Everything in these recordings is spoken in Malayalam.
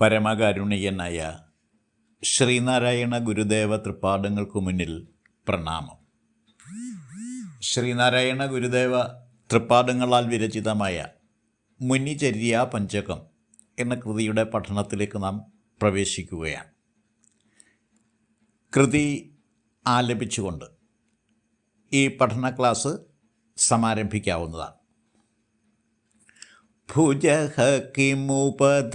പരമകാരുണികനായ ശ്രീനാരായണ ഗുരുദേവ തൃപ്പാദങ്ങൾക്കു മുന്നിൽ പ്രണാമം. ശ്രീനാരായണ ഗുരുദേവ തൃപ്പാദങ്ങളാൽ വിരചിതമായ മുനിചര്യ പഞ്ചകം എന്ന കൃതിയുടെ പഠനത്തിലേക്ക് നാം പ്രവേശിക്കുകയാണ്. കൃതി ആലപിച്ചുകൊണ്ട് ഈ പഠന ക്ലാസ് സമാരംഭിക്കാവുന്നതാണ്. भुजः किमुपधानतां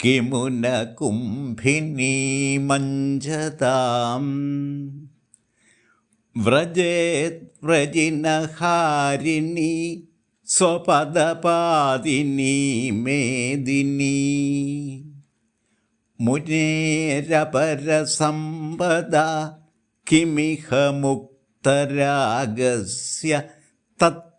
किमु न व्रजे व्रजिन हारिणी स्वपदपादिनी मेदिनी। मुनेरपरसम्पदा किमिह मुक्तरागस्य तत्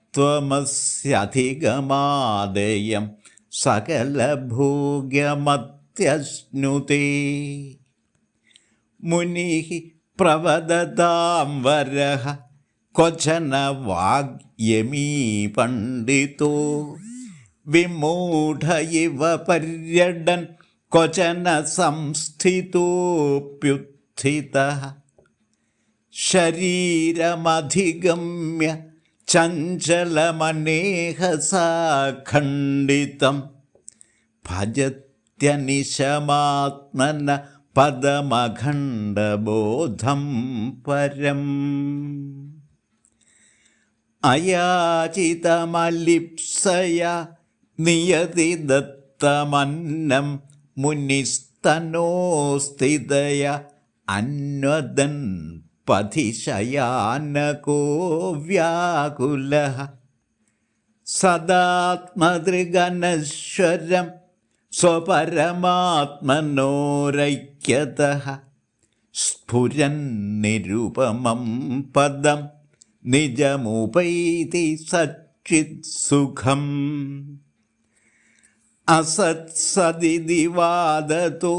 സകലഭോഗ്യമത്യശ്നുതേ. മുനി പ്രവദതാം വരഹ ക്വചന വാഗ്യമീ പണ്ഡിതോ. വിമൂഢ ഇവ പര്യടൻ ക്വചന സംസ്ഥിതോപ്യുത്ഥിത. ശരീരമധിഗമ്യ ചഞ്ചലമനേഹസാ ഖണ്ഡിതം ഭജത്യനിശമാത്മന പദമഖണ്ഡബോധം പരം. അയാചിതമലിപ്സയ നിയതി ദത്തമന്നം മുനിസ്തനോസ്ഥിതയ അന്വദൻ പഥിശയാനകോ വ്യാകുല സദാത്മദൃഗനശ്വരം സ്വപരമാത്മനോരൈക്യത സ്ഫുരൻ നിരുപമം പദം നിജമുപൈതി സച്ചിത് സുഖം. അസത്സദിതി വാദതോ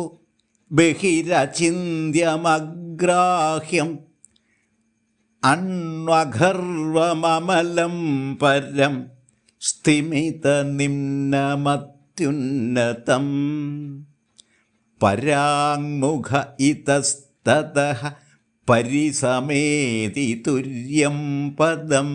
ബഹിരചിന്യമഗ്രാഹ്യം അണ്വഗർവമലം പരം സ്ഥിമിത നിമ്നമത്യുന്നതം. പരാങ്മുഖ ഇതസ്തത പരിസമേതി തുര്യം പദം.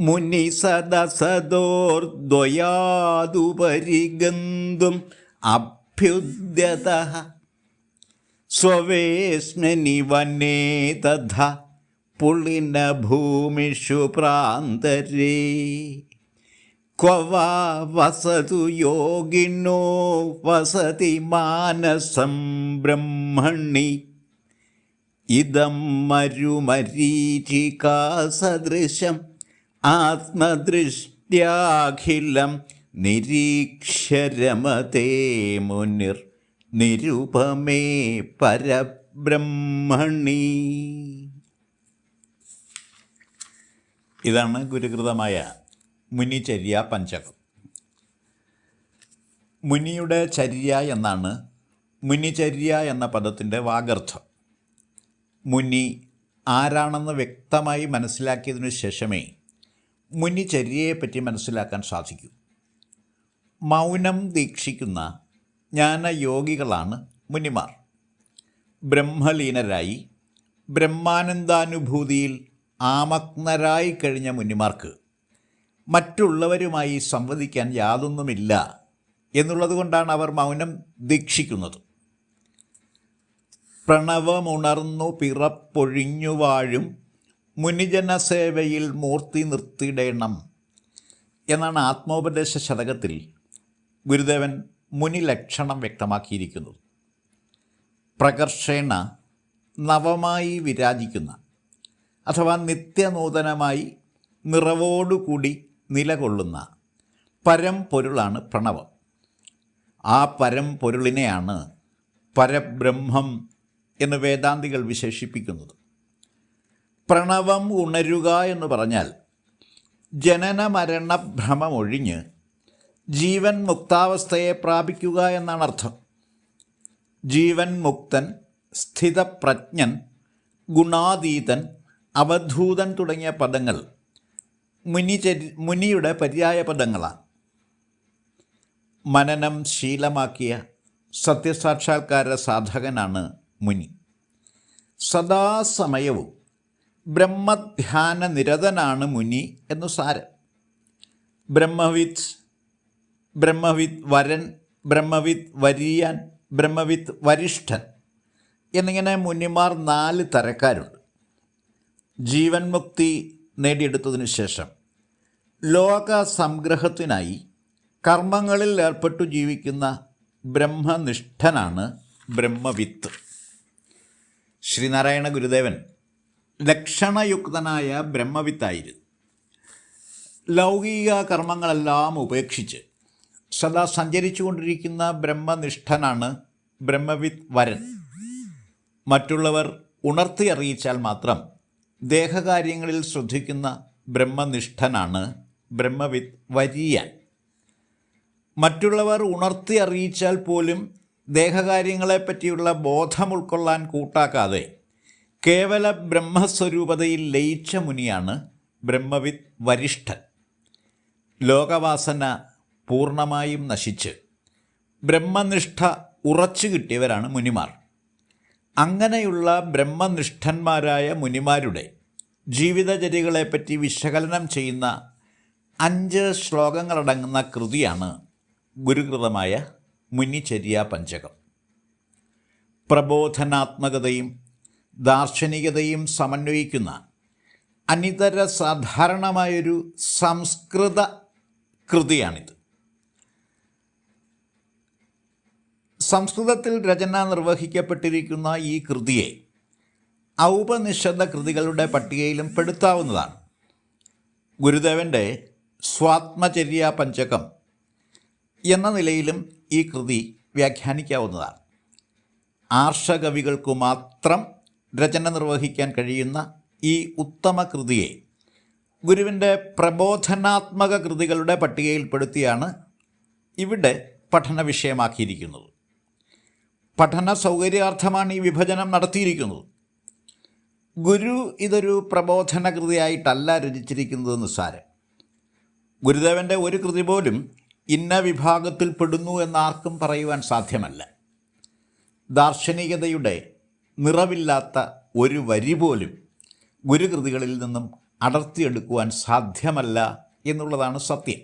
മുനിസദസദോർദ്വയാദുപരി ഗന്തും അഭ്യുദ്യത സ്വവേസ്മിനി വനേ തഥ പുളിനഭൂമിഷു പ്രാന്തരേ. ക്വ വാ വസതു യോഗിനോ വസതി മാനസം ബ്രഹ്മണി. ഇതം മരുമരീചികാസദൃശം ആത്മദൃഷ്ട്യാഖിലം നിരീക്ഷരമതേ മുനിർ. നിരുപമേ പരബ്രഹ്മണി. ഇതാണ് ഗുരുകൃതമായ മുനിചര്യ പഞ്ചകം. മുനിയുടെ ചര്യ എന്നാണ് മുനിചര്യ എന്ന പദത്തിന്റെ വാഗർത്ഥം മുനി ആരാണെന്ന് വ്യക്തമായി മനസ്സിലാക്കിയതിനു ശേഷമേ മുനിചര്യയെപ്പറ്റി മനസ്സിലാക്കാൻ സാധിക്കൂ. മൗനം ദീക്ഷിക്കുന്ന ജ്ഞാനയോഗികളാണ് മുനിമാർ. ബ്രഹ്മലീനരായി ബ്രഹ്മാനന്ദാനുഭൂതിയിൽ ആമഗ്നരായി കഴിഞ്ഞ മുനിമാർക്ക് മറ്റുള്ളവരുമായി സംവദിക്കാൻ യാതൊന്നുമില്ല എന്നുള്ളതുകൊണ്ടാണ് അവർ മൗനം ദീക്ഷിക്കുന്നത്. പ്രണവമുണർന്നു പിറപ്പൊഴിഞ്ഞു വാഴും മുനിജനസേവയിൽ മൂർത്തി നിർത്തിയിടേണം എന്നാണ് ആത്മോപദേശ ശതകത്തിൽ ഗുരുദേവൻ മുനി ലക്ഷണം വ്യക്തമാക്കിയിരിക്കുന്നത് പ്രകർഷേണ നവമായി വിരാജിക്കുന്ന അഥവാ നിത്യനൂതനമായി നിറവോടുകൂടി നിലകൊള്ളുന്ന പരംപൊരുളാണ് പ്രണവം. ആ പരംപൊരുളിനെയാണ് പരബ്രഹ്മം എന്ന് വേദാന്തികൾ വിശേഷിപ്പിക്കുന്നത്. പ്രണവം ഉണരുക എന്ന് പറഞ്ഞാൽ ജനന മരണ ഭ്രമമൊഴിഞ്ഞ് ജീവൻ മുക്താവസ്ഥയെ പ്രാപിക്കുക എന്നാണ് അർത്ഥം. ജീവൻ മുക്തൻ സ്ഥിതപ്രജ്ഞൻ ഗുണാതീതൻ അവധൂതൻ തുടങ്ങിയ പദങ്ങൾ മുനി ചരി മുനിയുടെ പര്യായ പദങ്ങളാണ്. മനനം ശീലമാക്കിയ സത്യസാക്ഷാത്കാര സാധകനാണ് മുനി. സദാസമയവും ബ്രഹ്മധ്യാന നിരതനാണ് മുനി എന്നു സാരം. ബ്രഹ്മവിത്ത് ബ്രഹ്മവിത്ത് വരൻ ബ്രഹ്മവിത്ത് വരിയാൻ ബ്രഹ്മവിത്ത് വരിഷ്ഠൻ എന്നിങ്ങനെ മുനിമാർ നാല് തരക്കാരുണ്ട്. ജീവൻ മുക്തി നേടിയെടുത്തതിനു ശേഷം ലോക സംഗ്രഹത്തിനായി കർമ്മങ്ങളിൽ ഏർപ്പെട്ടു ജീവിക്കുന്ന ബ്രഹ്മനിഷ്ഠനാണ് ബ്രഹ്മവിത്ത് ശ്രീനാരായണ ഗുരുദേവൻ ലക്ഷണയുക്തനായ ബ്രഹ്മവിത്തായിരുന്നു ലൗകിക കർമ്മങ്ങളെല്ലാം ഉപേക്ഷിച്ച് സദാ സഞ്ചരിച്ചു കൊണ്ടിരിക്കുന്ന ബ്രഹ്മനിഷ്ഠനാണ് ബ്രഹ്മവിത്ത് വരൻ. മറ്റുള്ളവർ ഉണർത്തി അറിയിച്ചാൽ മാത്രം ദേഹകാര്യങ്ങളിൽ ശ്രദ്ധിക്കുന്ന ബ്രഹ്മനിഷ്ഠനാണ് ബ്രഹ്മവിത്ത് വരിയൻ. മറ്റുള്ളവർ ഉണർത്തി അറിയിച്ചാൽ പോലും ദേഹകാര്യങ്ങളെപ്പറ്റിയുള്ള ബോധം ഉൾക്കൊള്ളാൻ കൂട്ടാക്കാതെ കേവല ബ്രഹ്മസ്വരൂപതയിൽ ലയിച്ച മുനിയാണ് ബ്രഹ്മവിത്ത് വരിഷ്ഠൻ. ലോകവാസന പൂർണമായും നശിച്ച്. ബ്രഹ്മനിഷ്ഠ ഉറച്ചു കിട്ടിയവരാണ് മുനിമാർ. അങ്ങനെയുള്ള ബ്രഹ്മനിഷ്ഠന്മാരായ മുനിമാരുടെ ജീവിതചര്യകളെപ്പറ്റി വിശകലനം ചെയ്യുന്ന അഞ്ച് ശ്ലോകങ്ങളടങ്ങുന്ന കൃതിയാണ് ഗുരുകൃതമായ മുനിചര്യ പഞ്ചകം. പ്രബോധനാത്മകതയും ദാർശനികതയും സമന്വയിക്കുന്ന അനിതര സാധാരണമായൊരു സംസ്കൃത കൃതിയാണിത്. സംസ്കൃതത്തിൽ രചന നിർവഹിക്കപ്പെട്ടിരിക്കുന്ന ഈ കൃതിയെ ഔപനിഷദ കൃതികളുടെ പട്ടികയിലും പെടുത്താവുന്നതാണ്. ഗുരുദേവന്റെ സ്വാത്മചര്യ പഞ്ചകം എന്ന നിലയിലും ഈ കൃതി വ്യാഖ്യാനിക്കാവുന്നതാണ്. ആർഷകവികൾക്കു മാത്രം രചന നിർവഹിക്കാൻ കഴിയുന്ന ഈ ഉത്തമ കൃതിയെ ഗുരുവിന്റെ പ്രബോധനാത്മക കൃതികളുടെ പട്ടികയിൽപ്പെടുത്തിയാണ് ഇവിടെ പഠന വിഷയമാക്കിയിരിക്കുന്നത് പഠന സൗകര്യാർത്ഥമാണ് ഈ വിഭജനം നടത്തിയിരിക്കുന്നത്. ഗുരു ഇതൊരു പ്രബോധന കൃതിയായിട്ടല്ല രചിച്ചിരിക്കുന്നത് നിസ്സാരം. ഗുരുദേവന്റെ ഒരു കൃതി പോലും ഇന്ന വിഭാഗത്തിൽ പെടുന്നു എന്നാർക്കും പറയുവാൻ സാധ്യമല്ല. ദാർശനികതയുടെ നിറവില്ലാത്ത ഒരു വരി പോലും ഗുരുകൃതികളിൽ നിന്നും അടർത്തിയെടുക്കുവാൻ സാധ്യമല്ല എന്നുള്ളതാണ് സത്യം.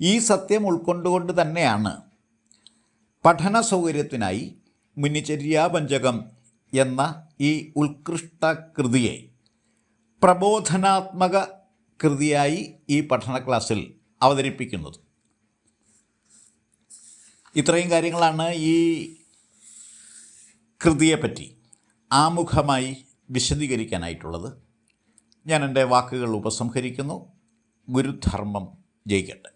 ഈ സത്യം ഉൾക്കൊണ്ടുകൊണ്ട് തന്നെയാണ് പഠന സൗകര്യത്തിനായി മുനിചര്യാപഞ്ചകം എന്ന ഈ ഉത്കൃഷ്ട കൃതിയെ പ്രബോധനാത്മക കൃതിയായി ഈ പഠന ക്ലാസ്സിൽ അവതരിപ്പിക്കുന്നത്. ഇത്രയും കാര്യങ്ങളാണ് ഈ കൃതിയെപ്പറ്റി ആമുഖമായി വിശദീകരിക്കാനായിട്ടുള്ളത്. ഞാൻ എന്റെ വാക്കുകൾ ഉപസംഹരിക്കുന്നു. ഗുരുധർമ്മം ജയിക്കട്ടെ.